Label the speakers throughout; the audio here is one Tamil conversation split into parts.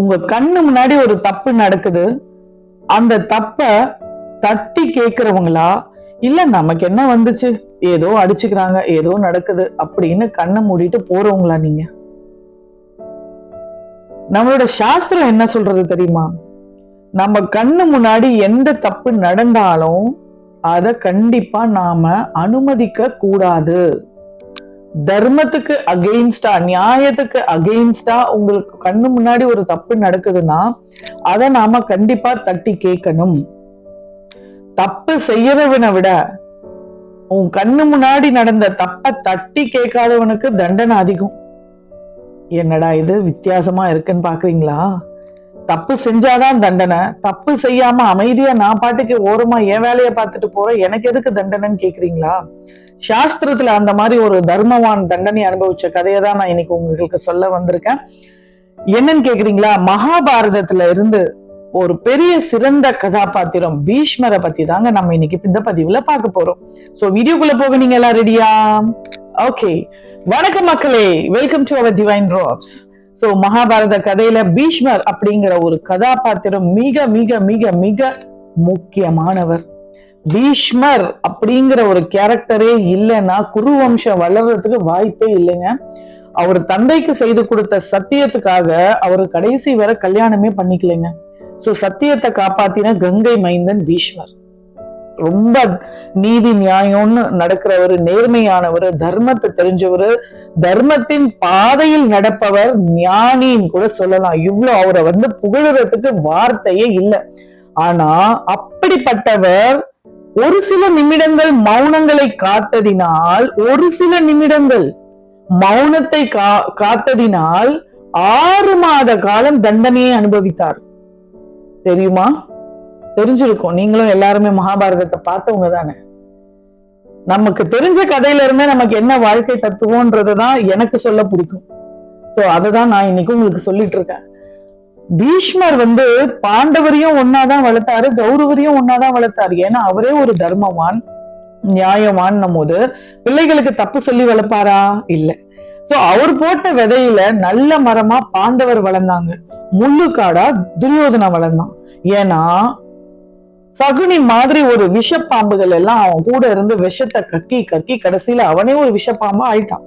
Speaker 1: உங்க கண்ணு முன்னாடி ஒரு தப்பு நடக்குது. அந்த தப்ப தட்டி கேக்குறவங்களா இல்ல நமக்கு என்ன வந்துச்சு? ஏதோ அடிச்சுக்கிறாங்க ஏதோ நடக்குது அப்படின்னு கண்ணை மூடிட்டு போறவங்களா நீங்க? நம்மளோட சாஸ்திரம் என்ன சொல்றது தெரியுமா? நம்ம கண்ணு முன்னாடி எந்த தப்பு நடந்தாலும் அத கண்டிப்பா நாம அனுமதிக்க கூடாது தர்மத்துக்கு அகெயின்ஸ்டா நியாயத்துக்கு அகெயின்ஸ்டா உங்களுக்கு கண்ணு முன்னாடி ஒரு தப்பு நடக்குதுன்னா அதை நாம கண்டிப்பா தட்டி கேட்கணும். தப்பு செய்யறவனை விட உன் கண்ணு முன்னாடி நடந்த தப்ப தட்டி கேட்காதவனுக்கு தண்டனை அதிகம். என்னடா இது வித்தியாசமா இருக்குன்னு பாக்குறீங்களா? தப்பு செஞ்சாதான் தண்டனை. தப்பு செய்யாம அமைதியா நான் பாட்டுக்கு ஓரமா என் வேலையை பார்த்துட்டு போறேன் எனக்கு எதுக்கு தண்டனைன்னு கேக்குறீங்களா? சாஸ்திரத்துல அந்த மாதிரி ஒரு தர்மவான் தண்டனை அனுபவிச்ச கதையை தான் நான் இன்னைக்கு உங்களுக்கு சொல்ல வந்திருக்கேன். என்னன்னு கேக்குறீங்களா? மகாபாரதத்துல இருந்து ஒரு பெரிய சிறந்த கதாபாத்திரம் பீஷ்மரை பத்தி தாங்க நம்ம இன்னைக்கு இந்த பதிவுல பார்க்க போறோம். சோ வீடியோக்குள்ள போக நீங்க எல்லாம் ரெடியா ஓகே வணக்கம் மக்களே. Welcome to our divine drops so Mahabharata கதையில பீஷ்மர் அப்படிங்கிற ஒரு கதாபாத்திரம் மிக மிக மிக மிக முக்கியமானவர். பீஷ்மர் அப்படிங்கிற ஒரு கேரக்டரே இல்லைன்னா குருவம்சம் வளர்றதுக்கு வாய்ப்பே இல்லைங்க. அவர் தந்தைக்கு செய்து கொடுத்த சத்தியத்துக்காக அவர் கடைசி வர கல்யாணமே பண்ணிக்கலைங்க. சோ சத்தியத்தை காப்பாத்தின கங்கை மைந்தன் பீஷ்மர். ரொம்ப நீதி நியாயம்னு நடக்கிறவர் நேர்மையானவர் தர்மத்தை தெரிஞ்சவர் தர்மத்தின் பாதையில் நடப்பவர் ஞானின்னு கூட சொல்லலாம். இவ்வளவு அவரை வந்து புகழுறதுக்கு வார்த்தையே இல்லை. ஆனா அப்படிப்பட்டவர் ஒரு சில நிமிடங்கள் மௌனங்களை காத்ததினால் ஒரு சில நிமிடங்கள் மௌனத்தை கா காத்ததினால் ஆறு மாத காலம் தண்டனையை அனுபவித்தார். தெரியுமா? தெரிஞ்சிருக்கும். நீங்களும் எல்லாருமே மகாபாரதத்தை பார்த்தவங்க தானே. நமக்கு தெரிஞ்ச கதையில இருந்தே நமக்கு என்ன வாழ்க்கை தத்துவம்ன்றதுதான் எனக்கு சொல்ல பிடிக்கும். சோ அததான் நான் இன்னைக்கு உங்களுக்கு சொல்லிட்டு இருக்கேன். பீஷ்மர் வந்து பாண்டவரையும் ஒன்னாதான் வளர்த்தாரு கௌரவரையும் ஒன்னாதான் வளர்த்தாரு. ஏன்னா அவரே ஒரு தர்மவான் நியாயமான் போது பிள்ளைகளுக்கு தப்பு சொல்லி வளர்ப்பாரா? இல்ல. சோ அவர் போட்ட விதையில நல்ல மரமா பாண்டவர் வளர்ந்தாங்க. முள்ளுக்காடா துரியோதனா வளர்ந்தான். ஏன்னா சகுனி மாதிரி ஒரு விஷப்பாம்புகள் எல்லாம் அவன் கூட இருந்து விஷத்தை கக்கி கக்கி கடைசியில அவனே ஒரு விஷப்பாம்பா ஆயிட்டான்.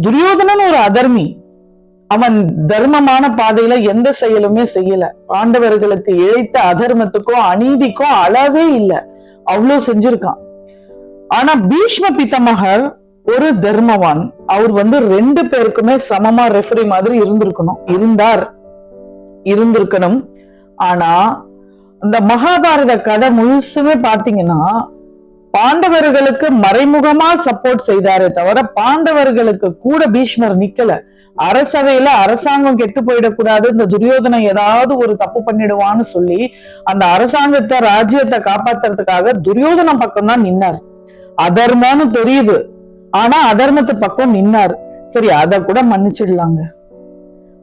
Speaker 1: துரியோதனன் ஒரு அதர்மி. அவன் தர்மமான பாதையில எந்த செயலுமே செய்யல. பாண்டவர்களுக்கு இழைத்த அதர்மத்துக்கும் அநீதிக்கும் அளவே இல்லை. அவ்வளவு செஞ்சிருக்கான். ஆனா பீஷ்ம பித்தமகர் ஒரு தர்மவான். அவர் வந்து ரெண்டு பேருக்குமே சமமா ரெஃபரி மாதிரி இருந்திருக்கணும். இருந்தார். இருந்திருக்கணும். ஆனா அந்த மகாபாரத கதை முழுசுமே பாத்தீங்கன்னா பாண்டவர்களுக்கு மறைமுகமா சப்போர்ட் செய்தாரே தவிர பாண்டவர்களுக்கு கூட பீஷ்மர் நிக்கல. அரசவையில அரசாங்கம் கெட்டு போயிடக்கூடாது இந்த துரியோதனை ஏதாவது ஒரு தப்பு பண்ணிடுவான்னு சொல்லி அந்த அரசாங்கத்தை ராஜ்யத்தை காப்பாத்துறதுக்காக துரியோதன பக்கம் தான் நின்னார். அதர்மம்னு தெரியுது. ஆனா அதர்மத்து பக்கம் நின்னார். சரி அத கூட மன்னிச்சிடலாங்க.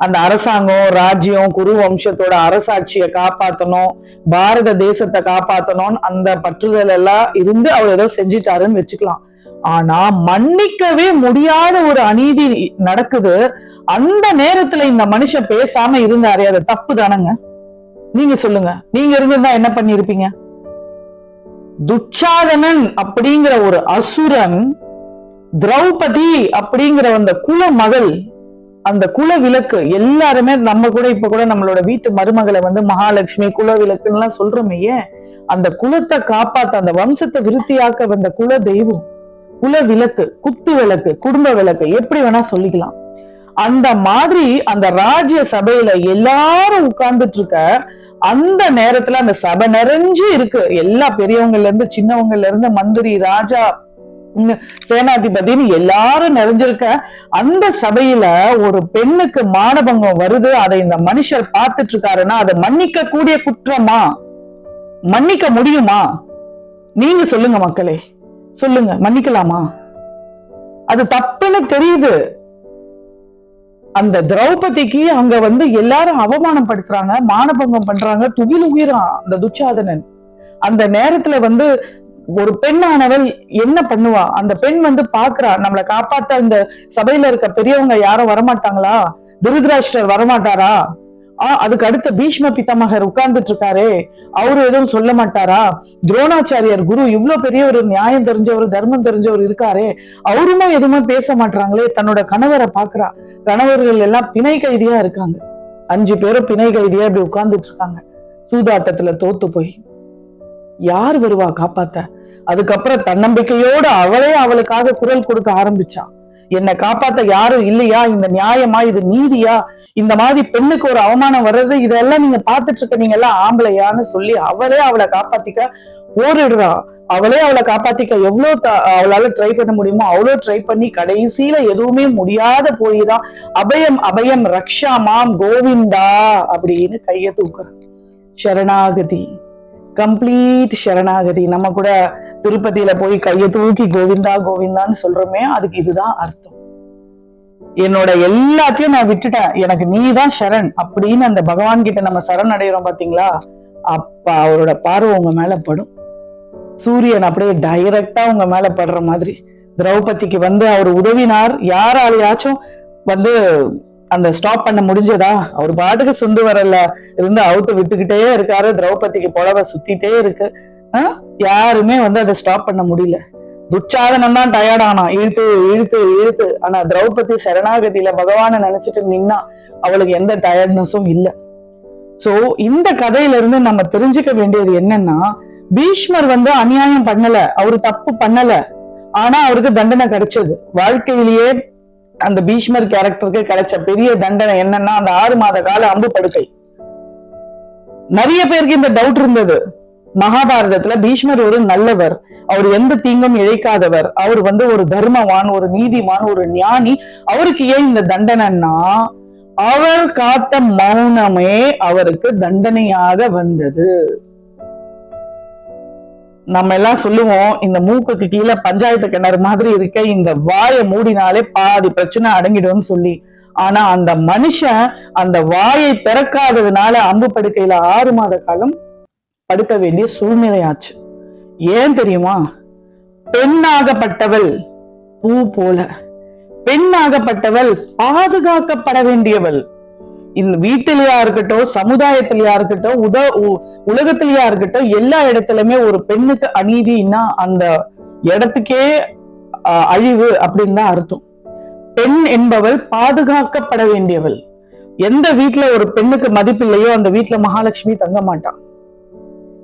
Speaker 1: அந்த அரசாங்கம் ராஜ்யம் குரு வம்சத்தோட அரசாட்சியை காப்பாத்தணும் பாரத தேசத்தை காப்பாத்தணும்னு அந்த பற்றுதல் எல்லாம் இருந்து அவர் ஏதோ செஞ்சிட்டாருன்னு வச்சுக்கலாம். ஆனா மன்னிக்கவே முடியாத ஒரு அநீதி நடக்குது. அந்த நேரத்துல இந்த மனுஷன் பேசாம இருந்தாரே அது தப்பு தானங்க நீங்க சொல்லுங்க. நீங்க இருந்திருந்தா என்ன பண்ணிருப்பீங்க? துச்சாதனன் அப்படிங்கிற ஒரு அசுரன் திரௌபதி அப்படிங்கிற அந்த குல மகள் அந்த குல விளக்கு எல்லாருமே நம்ம கூட இப்ப கூட நம்மளோட வீட்டு மருமகளை வந்து மகாலட்சுமி குல விளக்குன்னு எல்லாம் சொல்றோமே அந்த குலத்தை காப்பாத்த அந்த வம்சத்தை விருத்தியாக்க வந்த குல தெய்வம். குல விளக்கு குத்து விளக்கு குடும்ப விளக்கு எப்படி வேணா சொல்லிக்கலாம். அந்த மாதிரி அந்த ராஜ்ய சபையில எல்லாரும் உட்கார்ந்துட்டு இருக்க அந்த நேரத்துல அந்த சபை நிறைஞ்சு இருக்கு. எல்லா பெரியவங்கல இருந்து சின்னவங்கல இருந்து மந்திரி ராஜா சேனாதிபதினு எல்லாரும் நிறைஞ்சிருக்க அந்த சபையில ஒரு பெண்ணுக்கு மானபங்கம் வருது. அதை இந்த மனுஷர் பார்த்துட்டு இருக்காருன்னா அதை மன்னிக்க கூடிய குற்றமா? மன்னிக்க முடியுமா? நீங்க சொல்லுங்க மக்களே. சொல்லுங்க மன்னிக்கலாமா? அது தப்புன்னு தெரியுது. அந்த திரௌபதிக்கு அங்க வந்து எல்லாரும் அவமானம் படுத்துறாங்க மானபங்கம் பண்றாங்க துகில் உயிரான் அந்த துச்சாதனன். அந்த நேரத்துல வந்து ஒரு பெண்ணானவள் என்ன பண்ணுவா? அந்த பெண் வந்து பாக்குறா நம்மளை காப்பாத்த இந்த சபையில இருக்க பெரியவங்க யாரும் வரமாட்டாங்களா? திருதராஷ்டர் வரமாட்டாரா? அதுக்கு அடுத்த பீஷ்ம பித்தமகர் உட்கார்ந்துட்டு இருக்காரே அவரு எதுவும் சொல்ல மாட்டாரா? துரோணாச்சாரியார் குரு இவ்ளோ பெரிய ஒரு நியாயம் தெரிஞ்சவர் தர்மம் தெரிஞ்சவர் இருக்காரே. அவருமே எதுவுமே பேச மாட்டாங்களே தன்னோட கணவரை பாக்குறா கணவர்கள் எல்லாம் பிணை கைதியா இருக்காங்க. அஞ்சு பேரும் பிணை கைதியா இப்படி உட்கார்ந்துட்டு இருக்காங்க சூதாட்டத்துல தோத்து போய். யார் வருவா காப்பாத்த? அதுக்கப்புறம் தன்னம்பிக்கையோட அவளே அவளுக்காக குரல் கொடுக்க ஆரம்பிச்சா. என்னை காப்பாத்த யாரும் இல்லையா? இந்த நியாயமா? இது நீதியா? இந்த மாதிரி பெண்ணுக்கு ஒரு அவமானம் வர்றது இதெல்லாம் நீங்க பாத்துட்டு இருக்க நீங்க எல்லாம் ஆம்பளையான்னு சொல்லி அவளே அவளை காப்பாத்திக்க ஓடிடுறா. அவளே அவளை காப்பாத்திக்க எவ்வளவு அவளால ட்ரை பண்ண முடியுமோ அவ்வளவு ட்ரை பண்ணி கடைசியில எதுவுமே முடியாத போய்தான் அபயம் அபயம் ரக்ஷா மாம் கோவிந்தா அப்படின்னு கைய தூக்குற. சரணாகதி. கம்ப்ளீட் சரணாகதி. நம்ம கூட திருப்பதியில போய் கையை தூக்கி கோவிந்தா கோவிந்தான்னு சொல்றோமே அதுக்கு இதுதான் அர்த்தம். என்னோட எல்லாத்தையும் நான் விட்டுட்டேன். எனக்கு நீ தான் சரண் அப்படின்னு அந்த பகவான் கிட்ட நம்ம சரண் அடைகிறோம் பாத்தீங்களா? அப்ப அவரோட பார்வை உங்க மேல படும். சூரியன் அப்படியே டைரக்டா உங்க மேல படுற மாதிரி. திரௌபதிக்கு வந்து அவர் உதவினார். யாராலையாச்சும் வந்து அந்த ஸ்டாப் பண்ண முடிஞ்சதா? அவர் பாட்டுக்கு சுண்டு வரல இருந்து அவுத்து விட்டுக்கிட்டே இருக்காரு. திரௌபதிக்கு புடவை சுத்திட்டே இருக்கு. யாருமே வந்து அதை ஸ்டாப் பண்ண முடியல. துச்சாதனம் தான் டயர்ட் ஆனா இழுத்து இழுத்து இழுத்து. ஆனா திரௌபதி சரணாகதியில பகவானை நினைச்சிட்டு நின்னா அவளுக்கு எந்த டயர்ட்னஸும் இல்ல. சோ இந்த கதையில இருந்து நம்ம தெரிஞ்சுக்க வேண்டியது என்னன்னா பீஷ்மர் வந்து அநியாயம் பண்ணல. அவரு தப்பு பண்ணல. ஆனா அவருக்கு தண்டனை கிடைச்சது. வாழ்க்கையிலேயே அந்த பீஷ்மர் கேரக்டருக்கு கிடைச்ச பெரிய தண்டனை என்னன்னா அந்த ஆறு மாத கால அம்பு படுக்கை நிறைய பேருக்கு இந்த டவுட் இருந்தது. மகாபாரதத்துல பீஷ்மர் ஒரு நல்லவர். அவர் எந்த தீங்கும் இழைக்காதவர். அவர் வந்து ஒரு தர்மவான் ஒரு நீதிமான் ஒரு ஞானி. அவருக்கு ஏன் இந்த தண்டனைன்னா அவர் காத்த மௌனமே அவருக்கு தண்டனையாக வந்தது. நம்ம எல்லாம் சொல்லுவோம் இந்த மூக்குக்கு கீழே பஞ்சாயத்து கிணறு மாதிரி இருக்க இந்த வாயை மூடினாலே பாதி பிரச்சனை அடங்கிடும் சொல்லி. ஆனா அந்த மனுஷன் அந்த வாயை திறக்காததுனால அம்பு படுக்கையில ஆறு மாத காலம் படுக்க வேண்டிய சூழ்நிலையாச்சு. ஏன் தெரியுமா? பெண்ணாகப்பட்டவள் பூ போல. பெண்ணாகப்பட்டவள் பாதுகாக்கப்பட வேண்டியவள். இந்த வீட்டிலயா இருக்கட்டும் சமுதாயத்திலேயா இருக்கட்டும் உத உ- இருக்கட்டும் எல்லா இடத்துலயுமே ஒரு பெண்ணுக்கு அநீதினா அந்த இடத்துக்கே அழிவு அப்படின்னு தான் அர்த்தம். பெண் என்பவள் பாதுகாக்கப்பட வேண்டியவள். எந்த வீட்டுல ஒரு பெண்ணுக்கு மதிப்பில்லையோ அந்த வீட்டுல மகாலட்சுமி தங்க மாட்டான்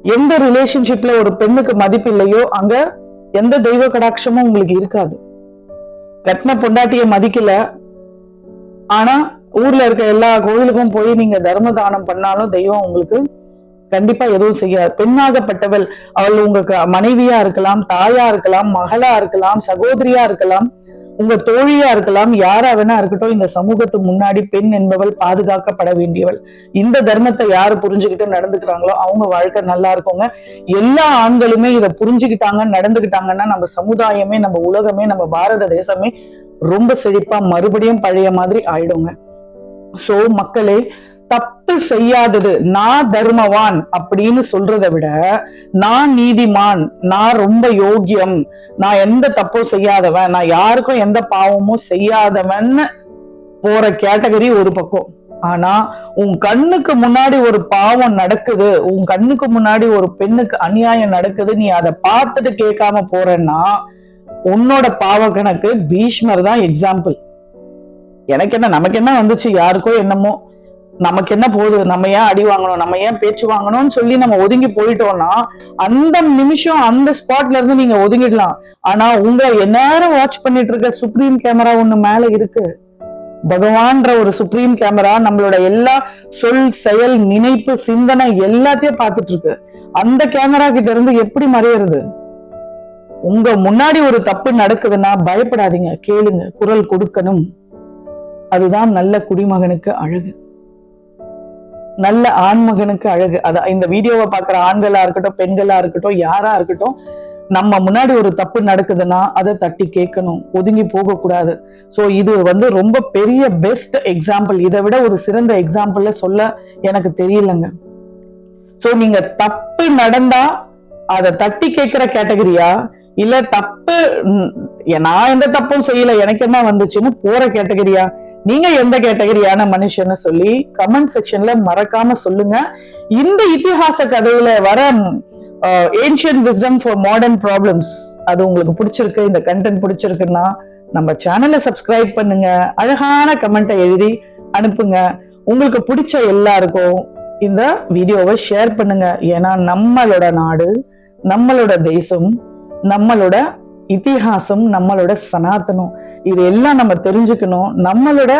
Speaker 1: எந்த ரிலேஷன்ஷிப்ல ஒரு பெண்ணுக்கு மதிப்பு இல்லையோ அங்க எந்த தெய்வ கடாட்சமும் உங்களுக்கு இருக்காது. கட்டின பொண்டாட்டிய மதிக்கல. ஆனா ஊர்ல இருக்க எல்லா கோயிலுக்கும் போய் நீங்க தர்ம தானம் பண்ணாலும் தெய்வம் உங்களுக்கு கண்டிப்பா எதுவும் செய்யாது. பெண்ணாகப்பட்டவள் அவள் உங்க மனைவியா இருக்கலாம் தாயா இருக்கலாம் மகளா இருக்கலாம் சகோதரியா இருக்கலாம். உங்க தோழியா இருக்கலாம் யாரா வேணா இருக்கட்டும் இந்த சமூகத்து முன்னாடி பெண் என்பவள் பாதுகாக்கப்பட வேண்டியவள். இந்த தர்மத்தை யாரு புரிஞ்சுக்கிட்டு நடந்துக்கிறாங்களோ அவங்க வாழ்க்கை நல்லா இருக்குங்க. எல்லா ஆண்களுமே இதை புரிஞ்சுக்கிட்டாங்க நடந்துக்கிட்டாங்கன்னா நம்ம சமுதாயமே நம்ம உலகமே நம்ம பாரத தேசமே ரொம்ப செழிப்பா மறுபடியும் பழைய மாதிரி ஆயிடுங்க. சோ மக்களே தப்பு செய்யாதது நான் தர்மவான் அப்படின்னு சொல்றதை விட நான் நீதிமான் நான் ரொம்ப யோகியம் நான் எந்த தப்பும் செய்யாதவன் நான் யாருக்கும் எந்த பாவமும் செய்யாதவன்னு போற கேட்டகரி ஒரு பக்கம். ஆனா உன் கண்ணுக்கு முன்னாடி ஒரு பாவம் நடக்குது உன் கண்ணுக்கு முன்னாடி ஒரு பெண்ணுக்கு அநியாயம் நடக்குது நீ அதை பார்த்துட்டு கேட்காம போறேன்னா உன்னோட பாவ கணக்கு பீஷ்மர் தான் எக்ஸாம்பிள் எனக்கு என்ன நமக்கு என்ன வந்துச்சு யாருக்கோ என்னமோ. நமக்கு என்ன போகுது? நம்ம ஏன் அடி வாங்கணும்? நம்ம ஏன் பேச்சு வாங்கணும்னு சொல்லி நம்ம ஒதுங்கி போயிட்டோம்னா அந்த நிமிஷம் அந்த ஸ்பாட்ல இருந்து நீங்க ஒதுங்கிடலாம். ஆனா உங்களை எந்நேரம் வாட்ச் பண்ணிட்டு இருக்க சுப்ரீம் கேமரா ஒண்ணு மேல இருக்கு. பகவான்ற ஒரு சுப்ரீம் கேமரா நம்மளோட எல்லா சொல் செயல் நினைப்பு சிந்தனை எல்லாத்தையும் பார்த்துட்டு இருக்கு. அந்த கேமரா கிட்ட இருந்து எப்படி மறையிறது? உங்க முன்னாடி ஒரு தப்பு நடக்குதுன்னா பயப்படாதீங்க. கேளுங்க. குரல் கொடுக்கணும். அதுதான் நல்ல குடிமகனுக்கு அழகு. நல்ல ஆண்மகனுக்கு அழகு. அத இந்த வீடியோவை பார்க்குற ஆண்களா இருக்கட்டும் பெண்களா இருக்கட்டும் யாரா இருக்கட்டும் நம்ம முன்னாடி ஒரு தப்பு நடக்குதுன்னா அதை தட்டி கேட்கணும். ஒதுங்கி போக கூடாது இது வந்து ரொம்ப பெரிய பெஸ்ட் எக்ஸாம்பிள் இதை விட ஒரு சிறந்த எக்ஸாம்பிள்ல சொல்ல எனக்கு தெரியலங்க. சோ நீங்க தப்பு நடந்தா அதை தட்டி கேட்கிற கேட்டகரியா இல்ல தப்பு நான் எந்த தப்பும் செய்யல எனக்கு என்ன வந்துச்சுன்னு போற கேட்டகரியா நீங்க எந்த கேட்டகரியான மனுஷன்னு சொல்லி கமெண்ட் செக்ஷன்ல மறக்காம சொல்லுங்க. இந்த இத்திஹாச கதையில வர ancient wisdom for modern problems அது உங்களுக்கு பிடிச்சிருக்கு இந்த கண்டென்ட் பிடிச்சிருக்குன்னா நம்ம சேனலை சப்ஸ்கிரைப் பண்ணுங்க. அழகான கமெண்ட்டை எழுதி அனுப்புங்க. உங்களுக்கு பிடிச்ச எல்லாருக்கும் இந்த வீடியோவை ஷேர் பண்ணுங்க. ஏன்னா நம்மளோட நாடு நம்மளோட தேசம் நம்மளோட இத்திஹாசம் நம்மளோட சனாத்தனம் இது எல்லாம் நம்ம தெரிஞ்சுக்கணும். நம்மளோட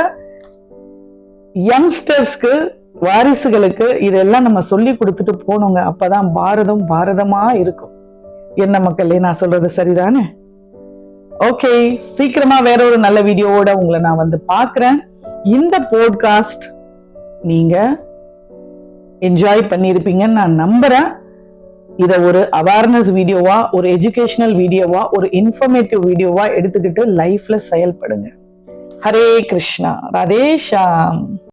Speaker 1: யங்ஸ்டர்ஸ்க்கு வாரிசுகளுக்கு இதெல்லாம் நம்ம சொல்லி கொடுத்துட்டு போகணுங்க அப்பதான் பாரதம் பாரதமா இருக்கும். என்ன மக்களே நான் சொல்றது சரிதானே? ஓகே சீக்கிரமா வேற ஒரு நல்ல வீடியோவோட உங்களை நான் வந்து பாக்குறேன் இந்த போட்காஸ்ட் நீங்க என்ஜாய் பண்ணியிருப்பீங்கன்னு நான் நம்புறேன். இதை ஒரு அவேர்னஸ் வீடியோவா ஒரு எஜுகேஷனல் வீடியோவா ஒரு இன்ஃபர்மேட்டிவ் வீடியோவா எடுத்துக்கிட்டு லைஃப்ல செயல்படுங்க. ஹரே கிருஷ்ணா ராதேஷாம்